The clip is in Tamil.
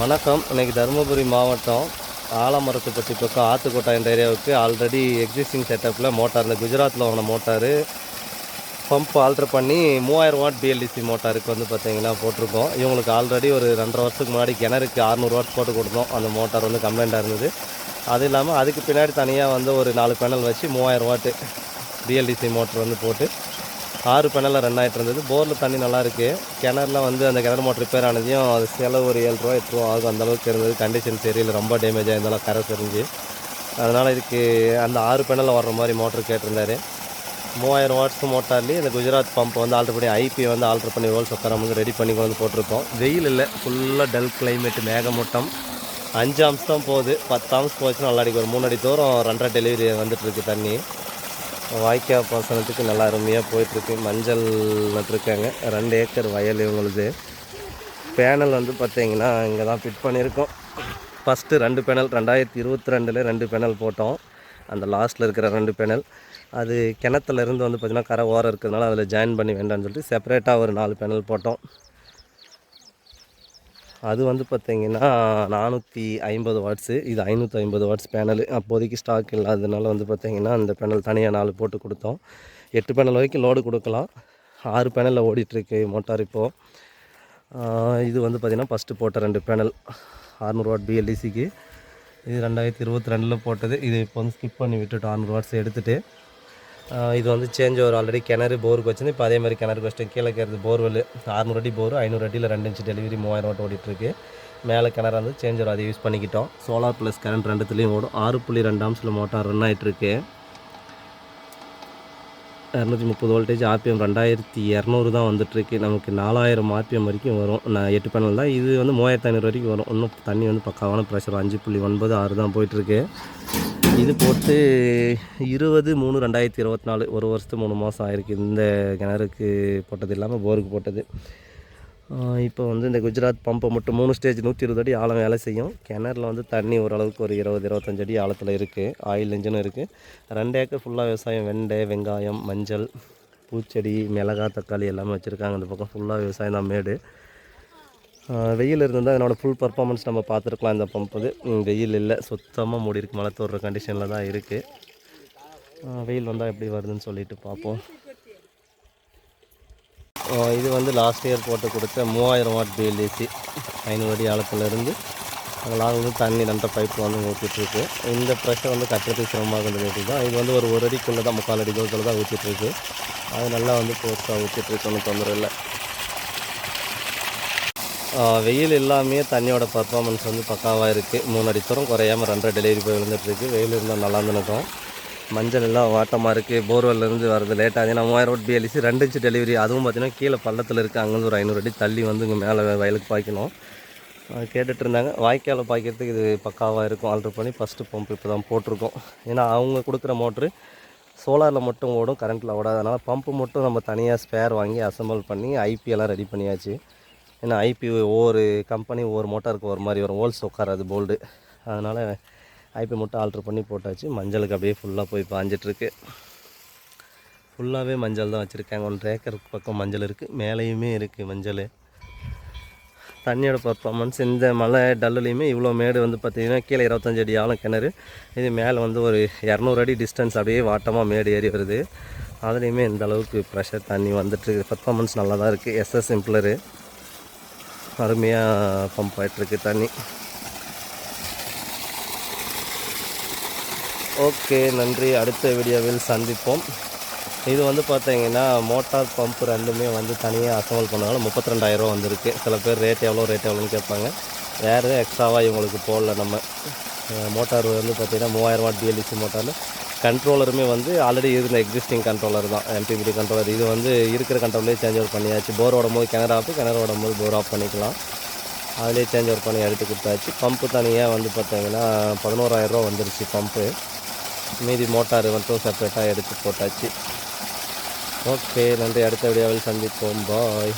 வணக்கம். இன்றைக்கி தருமபுரி மாவட்டம் ஆலமரத்துப்பட்டி பக்கம் ஆத்துக்கோட்டை என்ற ஏரியாவுக்கு ஆல்ரெடி எக்ஸிஸ்டிங் செட்டப்பில் மோட்டார் இந்த குஜராத்தில் வாங்கின மோட்டார். பம்ப் ஆல்ட்ரு பண்ணி மூவாயிரம் வாட் பிஎல்டிசி மோட்டாருக்கு வந்து பார்த்திங்கன்னா போட்டிருக்கோம். இவங்களுக்கு ஆல்ரெடி ஒரு ரெண்டரை வருஷத்துக்கு முன்னாடி கிணறுக்கு அறநூறு வாட் போட்டு கொடுத்தோம். அந்த மோட்டார் வந்து கம்ப்ளைண்ட்டாக இருந்தது. அது இல்லாமல் அதுக்கு பின்னாடி தனியாக வந்து ஒரு நாலு பேனல் வச்சு மூவாயிரம் வாட்டு பிஎல்டிசி மோட்டர் வந்து போட்டு ஆறு பேனலில் ரன் ஆகிட்டு இருந்தது. போரில் தண்ணி நல்லா இருக்கு. கிணறுல வந்து அந்த கிணறு மோட்டர் ரிப்பேர் ஆனதையும் அது செலவு ஒரு ஏழு ரூபா எட்டு ரூபா ஆகும் அந்த அளவுக்கு இருந்தது. கண்டிஷன் சரியில்லை ரொம்ப டேமேஜ் இருந்தாலும் கரை தெரிஞ்சு. அதனால் இதுக்கு அந்த ஆறு பேனலில் வர்ற மாதிரி மோட்டர் கேட்டிருந்தாரு. மூவாயிரம் வாட்ஸ் மோட்டார்லேயே இந்த குஜராத் பம்ப் வந்து ஆல்ட்ரு பண்ணி ஐபி வந்து ஆல்ட்ரு பண்ணி ரோல் சக்கரம் வந்து ரெடி பண்ணி கொண்டு வந்து போட்டிருக்கோம். வெயில் இல்லை. ஃபுல்லாக டல் கிளைமேட் மேகமூட்டம் அஞ்சு அம்சம் தான் போகுது. பத்து அம்சம் போச்சுன்னா நல்லா அடிக்கும். ஒரு மூணு அடி தூரம் ரெண்டரை டெலிவரி வந்துட்டுருக்கு தண்ணி. வாய்க்கால் பாசனத்துக்கு நல்லா அருமையாக போயிட்டுருக்கு. மஞ்சள் நட்டுருக்காங்க. ரெண்டு ஏக்கர் வயல் இவங்களுது. பேனல் வந்து பார்த்தீங்கன்னா இங்கே தான் ஃபிட் பண்ணியிருக்கோம். ஃபஸ்ட்டு ரெண்டு பேனல் ரெண்டாயிரத்தி இருபத்தி ரெண்டில் ரெண்டு பேனல் போட்டோம். அந்த லாஸ்ட்டில் இருக்கிற ரெண்டு பேனல். அது கிணத்துலேருந்து வந்து பார்த்திங்கன்னா கரை ஓரம் இருக்கிறதுனால அதில் ஜாயின் பண்ணி வேண்டாம்னு சொல்லிட்டு செப்பரேட்டாக ஒரு நாலு பேனல் போட்டோம். அது வந்து பார்த்தீங்கன்னா நானூற்றி ஐம்பது வாட்ஸு இது ஐநூற்றி ஐம்பது வாட்ஸ் பேனல் அப்போதைக்கு ஸ்டாக் இல்லாததுனால வந்து பார்த்திங்கன்னா அந்த பேனல் தனியாக நாலு போட்டு கொடுத்தோம். எட்டு பேனல் வரைக்கும் லோடு கொடுக்கலாம். ஆறு பேனலில் ஓடிட்டுருக்கு மோட்டார் இப்போது இது வந்து பார்த்திங்கன்னா ஃபஸ்ட்டு போட்ட ரெண்டு பேனல் அறநூறு வாட் பிஎல்டிசிக்கு இது ரெண்டாயிரத்தி இருபத்தி ரெண்டில் போட்டது. இது இப்போ வந்து ஸ்கிப் பண்ணி விட்டுட்டு அறநூறு வாட்ஸ் எடுத்துகிட்டு இது வந்து சேஞ்ச் ஓவர் ஆல்ரெடி கிணறு போருக்கு வச்சுருந்து இப்போ அதே மாதிரி கிணறுக்கு வச்சுட்டு கீழே இருக்கிறது போர்வெல் அறநூறு அடி போர் ஐநூறு அடியில் ரெண்டு இன்ச்சு டெலிவரி மூவாயிரம் வாட் ஓடிட்டுருக்கு மேலே கிணறு வந்து சேஞ்ச் ஓவர் அதை யூஸ் பண்ணிக்கிட்டோம். சோலார் ப்ளஸ் கரண்ட் ரெண்டுத்துலேயும் ஓடும். ஆறு புள்ளி ரெண்டு ஆம்ஸில் மோட்டார் ரன் ஆகிட்டுருக்கு இரநூத்தி முப்பது வோல்டேஜ் ஆர்பிஎம் ரெண்டாயிரத்தி இரநூறு தான் வந்துட்டுருக்கு நமக்கு நாலாயிரம் ஆர்பிஎம் வரைக்கும் வரும். நான் எட்டு பேனல் தான். இது வந்து மூவாயிரத்து ஐநூறு வரைக்கும் வரும். இன்னும் தண்ணி வந்து பக்காவான ப்ரெஷர் அஞ்சு புள்ளி ஒன்பது ஆறு தான் போயிட்டுருக்கு இது போட்டு இருபது மூணு ரெண்டாயிரத்தி இருபத்தி நாலு ஒரு வருஷத்து மூணு மாதம் ஆயிருக்கு. இந்த கிணறுக்கு போட்டது இல்லாமல் போருக்கு போட்டது. இப்போ வந்து இந்த குஜராத் பம்பை மட்டும் மூணு ஸ்டேஜ் நூற்றி இருபது அடி ஆழம் வேலை செய்யும். கிணறுல வந்து தண்ணி ஓரளவுக்கு ஒரு இருபது இருபத்தஞ்சு அடி ஆழத்தில் இருக்குது ஆயில் இன்ஜினும் இருக்குது ரெண்டு ஏக்கர் ஃபுல்லாக விவசாயம் வெண்டை வெங்காயம் மஞ்சள் பூச்செடி மிளகா தக்காளி எல்லாமே வச்சுருக்காங்க. அந்த பக்கம் ஃபுல்லாக விவசாயம் தான் மேடு. வெயில் இருந்தால் அதனோட ஃபுல் பர்ஃபார்மன்ஸ் நம்ம பார்த்துருக்கலாம் இந்த பம்ப் வந்து வெயில் இல்லை சுத்தமாக மூடி இருக்கு. மழை தோடுற கண்டிஷனில் தான் இருக்குது வெயில் வந்தால் எப்படி வருதுன்னு சொல்லிட்டு பார்ப்போம். இது வந்து லாஸ்ட் இயர் போட்டு கொடுத்த மூவாயிரம் வாட் பிஎல்ஏசி ஐநூறு அடி ஆழத்துலேருந்து அதெல்லாம் வந்து தண்ணி ரெண்டரை பைப் வந்து ஊற்றிட்டுருக்கு இந்த ப்ரெஷர் வந்து கட்டுறதுக்கு சிரமமாக இருந்தது தான் இது வந்து ஒரு ஒரு அடிக்குள்ளே தான் முக்கால் அடி தூரத்தில் தான் ஊற்றிட்டுருக்கு அது நல்லா வந்து போஸ்ட்டாக ஊற்றிட்டுருக்கு ஒன்றும் தொந்தரவு இல்லை. வெயில் எல்லாமே தண்ணியோட பர்ஃபார்மன்ஸ் வந்து பக்காவாக இருக்குது மூணு அடி தூரம் குறையாமல் ரெண்டரை டெலிவரி போய் விழுந்துட்டுருக்கு வெயில் இருந்தால் நல்லா இருந்துருக்கும் மஞ்சள் எல்லாம் வாட்டமாக இருக்குது போர்வெல்லேருந்து வரது லேட்டாக நான் மூவாயிரம் ரோட் பிஎல்சி ரெண்டு இன்ச்சு டெலிவரி அதுவும் பார்த்தீங்கன்னா கீழே பள்ளத்தில் இருக்குது அங்கேருந்து ஒரு ஐநூறு அடி தள்ளி வந்து இங்கே மேலே வயலுக்கு பாய்க்கணும். கேட்டுட்டு இருந்தாங்க. வாய்க்காலை பாய்க்கிறதுக்கு இது பக்காவாக இருக்கும். ஆல்ட்ரு பண்ணி ஃபஸ்ட்டு பம்ப் இப்போ தான் போட்டிருக்கோம். ஏன்னா அவங்க கொடுக்குற மோட்ரு சோலாரில் மட்டும் ஓடும் கரண்ட்டில் ஓடாது. அதனால் பம்ப்பு மட்டும் நம்ம தனியாக ஸ்பேர் வாங்கி அசம்பிள் பண்ணி ஐபிஎல்லாம் ரெடி பண்ணியாச்சு. ஏன்னா ஐபி ஒவ்வொரு கம்பெனி ஒவ்வொரு மோட்டாருக்கு ஒரு மாதிரி வரும். ஹோல்ஸ் உட்காராது போல்டு அதனால் ஐபி மட்டும் ஆல்ட்ரு பண்ணி போட்டாச்சு. மஞ்சளுக்கு அப்படியே ஃபுல்லாக போய் பாஞ்சிட்ருக்கு. ஃபுல்லாகவே மஞ்சள் தான் வச்சுருக்காங்க. ஒன்று ஏக்கர் பக்கம் மஞ்சள் இருக்குது மேலேயுமே இருக்குது மஞ்சள். தண்ணியோட பர்ஃபார்மன்ஸ் இந்த மலை டல்லுலேயுமே இவ்வளோ மேடு வந்து பார்த்திங்கன்னா கீழே இருபத்தஞ்சு அடி ஆழம் கிணறு. இது மேலே வந்து ஒரு இரநூறு அடி டிஸ்டன்ஸ் அப்படியே வாட்டமாக மேடு ஏறி வருது. அதுலேயுமே இந்த அளவுக்கு ப்ரெஷர் தண்ணி வந்துட்டு பர்ஃபார்மன்ஸ் நல்லா தான் இருக்குது எஸ்எஸ் சிம்பிளரு அருமையாக பம்ப் ஆகிட்டுருக்கு தண்ணி. ஓகே நன்றி. அடுத்த வீடியோவில் சந்திப்போம். இது வந்து பார்த்தீங்கன்னா மோட்டார் பம்ப் ரெண்டுமே வந்து தனியாக அசம்பல் பண்ணாலும் முப்பத்தி ரெண்டாயிரரூவா வந்திருக்கு. சில பேர் ரேட் எவ்வளோ ரேட் எவ்வளோன்னு கேட்பாங்க. வேறு எக்ஸ்ட்ராவாக இவங்களுக்கு போடல நம்ம. மோட்டார் வந்து பார்த்திங்கன்னா மூவாயிரம் வாட் பிஎல்டிசி மோட்டாரில். கண்ட்ரோலருமே வந்து ஆல்ரெடி இருந்த எக்ஸிஸ்டிங் கண்ட்ரோலர் தான். எம்பிபிடி கண்ட்ரோலர் இது வந்து இருக்கிற கண்ட்ரோலே சேஞ்ச் அவுட் பண்ணியாச்சு. போர் ஓடும் போது கிணறு ஆஃப் கிணறு ஓடும் போது போர் ஆஃப் பண்ணிக்கலாம். அதிலே சேஞ்ச் அவுட் பண்ணி எடுத்து கொடுத்தாச்சு. பம்பு தனியாக வந்து பார்த்தீங்கன்னா பதினோராயிரரூவா வந்துருச்சு பம்பு மீதி மோட்டார் மட்டும் செப்பரேட்டாக எடுத்து போட்டாச்சு. ஓகே நன்றி. அடுத்த வீடியோவில் சந்திப்போம். பாய்